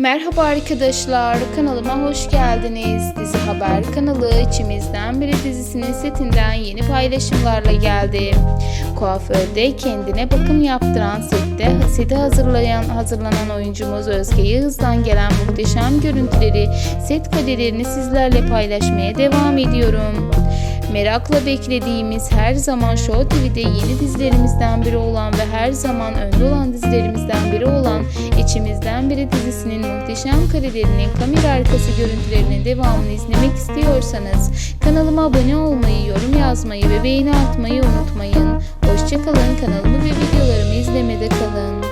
Merhaba arkadaşlar, kanalıma hoş geldiniz. Dizi Haber kanalı içimizden biri dizisinin setinden yeni paylaşımlarla geldi. Kuaförde kendine bakım yaptıran sette seti hazırlayan hazırlanan oyuncumuz Özge Yağız'dan gelen muhteşem görüntüleri, set karelerini sizlerle paylaşmaya devam ediyorum. Merakla beklediğimiz her zaman Show TV'de yeni dizilerimizden biri olan ve her zaman önde olan dizilerimizden biri olan İçimizden Biri dizisinin muhteşem karelerinin kamera arkası görüntülerinin devamını izlemek istiyorsanız kanalıma abone olmayı, yorum yazmayı ve beğeni atmayı unutmayın. Hoşçakalın kanalımı ve videolarımı izlemede kalın.